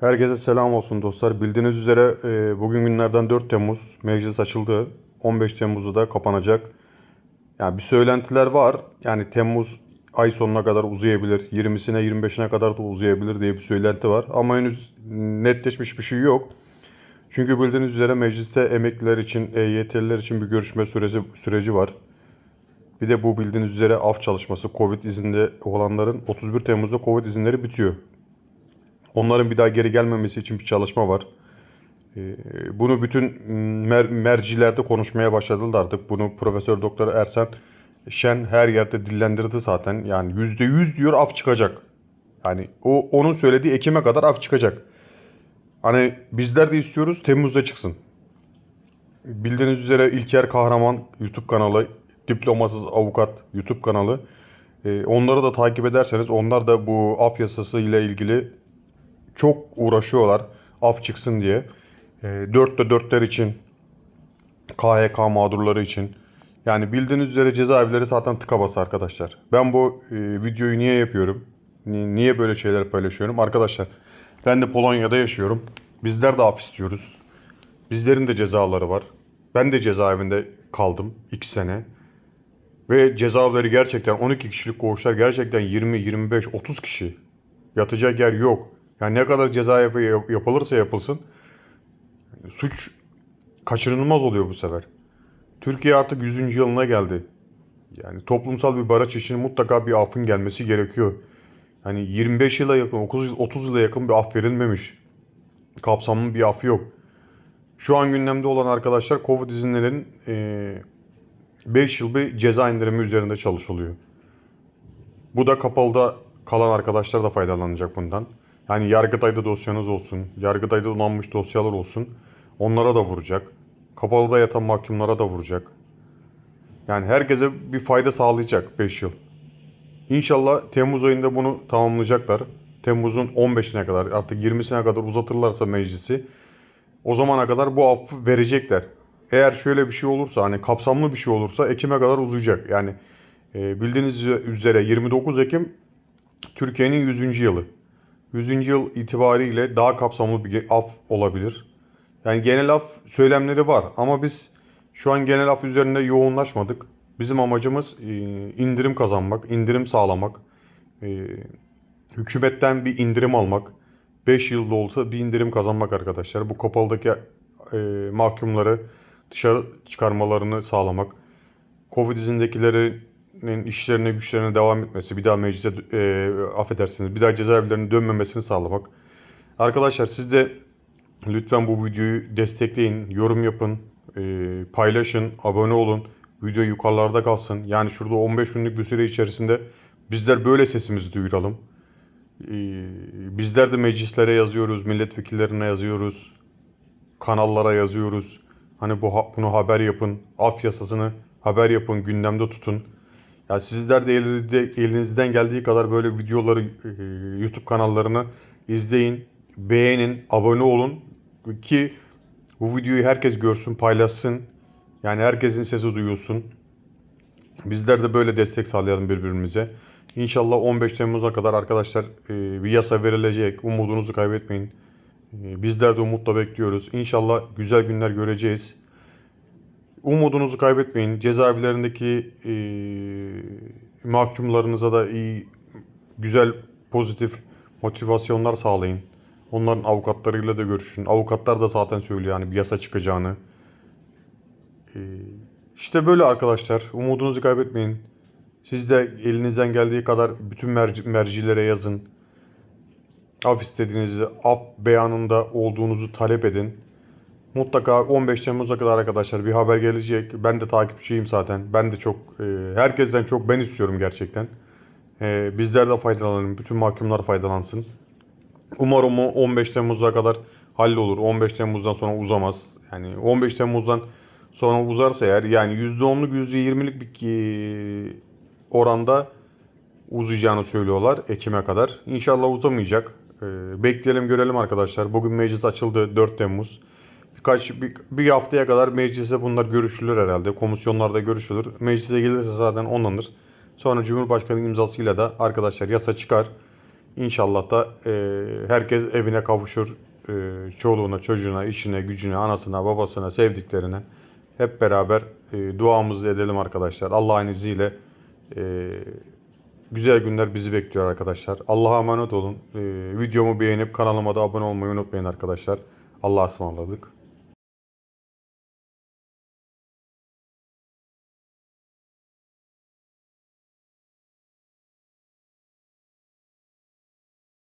Herkese selam olsun dostlar. Bildiğiniz üzere e, bugün günlerden 4 Temmuz meclis açıldı. 15 Temmuz'da da kapanacak. Yani bir söylentiler var. Yani Temmuz ay sonuna kadar uzayabilir. 20'sine 25'ine kadar da uzayabilir diye bir söylenti var. Ama henüz netleşmiş bir şey yok. Çünkü bildiğiniz üzere mecliste emekliler için, EYT'liler için bir görüşme süreci, süreci var. Bir de bu bildiğiniz üzere af çalışması, Covid izinde olanların 31 Temmuz'da Covid izinleri bitiyor. Onların bir daha geri gelmemesi için bir çalışma var. Ee, Bunu bütün mer- mercilerde konuşmaya başladılar artık. Bunu Profesör Doktor Ersen Şen her yerde dillendirdi zaten. Yani %100 diyor af çıkacak. Yani o onun söylediği Ekim'e kadar af çıkacak. Hani bizler de istiyoruz Temmuz'da çıksın. Bildiğiniz üzere İlker Kahraman YouTube kanalı, Diplomasız Avukat YouTube kanalı. Ee, onları da takip ederseniz onlar da bu af yasası ile ilgili çok uğraşıyorlar af çıksın diye. E, dörtte dörtler için, KHK mağdurları için. Yani bildiğiniz üzere cezaevleri zaten tıka basa arkadaşlar. Ben bu e, videoyu niye yapıyorum? Ni- Niye böyle şeyler paylaşıyorum? Arkadaşlar ben de Polonya'da yaşıyorum. Bizler de af istiyoruz. Bizlerin de cezaları var. Ben de cezaevinde kaldım 2 sene. Ve cezaevleri gerçekten 12 kişilik koğuşlar gerçekten 20, 25, 30 kişi. Yatacak yer yok. Yani ne kadar cezaevi yap- yapılırsa yapılsın suç kaçınılmaz oluyor bu sefer. Türkiye artık 100. yılına geldi. Yani toplumsal bir barış için mutlaka bir affın gelmesi gerekiyor. Yani 25 yıla yakın, 30, 30 yıla yakın bir af verilmemiş. Kapsamlı bir af yok. Şu an gündemde olan arkadaşlar Covid izinlerinin eee 5 yıl bir ceza indirimi üzerinde çalışılıyor. Bu da kapalıda kalan arkadaşlar da faydalanacak bundan. Yani Yargıtay'da dosyanız olsun, Yargıtay'da donanmış dosyalar olsun. Onlara da vuracak. Kapalıda yatan mahkumlara da vuracak. Yani herkese bir fayda sağlayacak 5 yıl. İnşallah Temmuz ayında bunu tamamlayacaklar. Temmuz'un 15'ine kadar artık 20'sine kadar uzatırlarsa meclisi o zamana kadar bu affı verecekler. Eğer şöyle bir şey olursa hani kapsamlı bir şey olursa Ekim'e kadar uzayacak. Yani e, bildiğiniz üzere 29 Ekim Türkiye'nin 100. yılı. 100. yıl itibariyle daha kapsamlı bir af olabilir. Yani genel af söylemleri var ama biz şu an genel af üzerinde yoğunlaşmadık. Bizim amacımız e, indirim kazanmak, indirim sağlamak, e, hükümetten bir indirim almak, 5 yılda olsa bir indirim kazanmak arkadaşlar. Bu kapalıdaki e, mahkumları dışarı çıkarmalarını sağlamak, Covid izindekilerin işlerine güçlerine devam etmesi, bir daha meclise e, affedersiniz, bir daha cezaevlerine dönmemesini sağlamak. Arkadaşlar siz de lütfen bu videoyu destekleyin, yorum yapın, e, paylaşın, abone olun. Video yukarılarda kalsın. Yani şurada 15 günlük bir süre içerisinde bizler böyle sesimizi duyuralım. E, bizler de meclislere yazıyoruz, milletvekillerine yazıyoruz, kanallara yazıyoruz. Hani bu bunu haber yapın, af yasasını haber yapın, gündemde tutun. Ya sizler de elinizde, elinizden geldiği kadar böyle videoları e, YouTube kanallarını izleyin, beğenin, abone olun ki bu videoyu herkes görsün, paylaşsın. Yani herkesin sesi duyulsun. Bizler de böyle destek sağlayalım birbirimize. İnşallah 15 Temmuz'a kadar arkadaşlar e, bir yasa verilecek. Umudunuzu kaybetmeyin. E, Bizler de umutla bekliyoruz. İnşallah güzel günler göreceğiz. Umudunuzu kaybetmeyin. Cezaevlerindeki e, mahkumlarınıza da iyi, güzel, pozitif motivasyonlar sağlayın. Onların avukatlarıyla da görüşün. Avukatlar da zaten söylüyor yani bir yasa çıkacağını. E, işte böyle arkadaşlar. Umudunuzu kaybetmeyin. Siz de elinizden geldiği kadar bütün merci, mercilere yazın. Af istediğinizi, af beyanında olduğunuzu talep edin. Mutlaka 15 Temmuz'a kadar arkadaşlar bir haber gelecek. Ben de takipçiyim zaten. Ben de çok, e, herkesten çok ben istiyorum gerçekten. E, bizler de faydalanalım. Bütün mahkumlar faydalansın. Umarım o 15 Temmuz'a kadar hallolur. 15 Temmuz'dan sonra uzamaz. Yani 15 Temmuz'dan sonra uzarsa eğer yani %10'luk %20'lik bir e, oranda uzayacağını söylüyorlar Ekim'e kadar. İnşallah uzamayacak. Ee, bekleyelim görelim arkadaşlar. Bugün meclis açıldı 4 Temmuz. Birkaç bir, bir haftaya kadar meclise bunlar görüşülür herhalde. Komisyonlarda görüşülür. Meclise gelirse zaten onlanır. Sonra Cumhurbaşkanı imzasıyla da arkadaşlar yasa çıkar. İnşallah da e, herkes evine kavuşur. E, çoluğuna, çocuğuna, işine, gücüne, anasına, babasına, sevdiklerine hep beraber e, duamızı edelim arkadaşlar. Allah'ın izniyle e, güzel günler bizi bekliyor arkadaşlar. Allah'a emanet olun. E, videomu beğenip kanalıma da abone olmayı unutmayın arkadaşlar. Allah'a ısmarladık.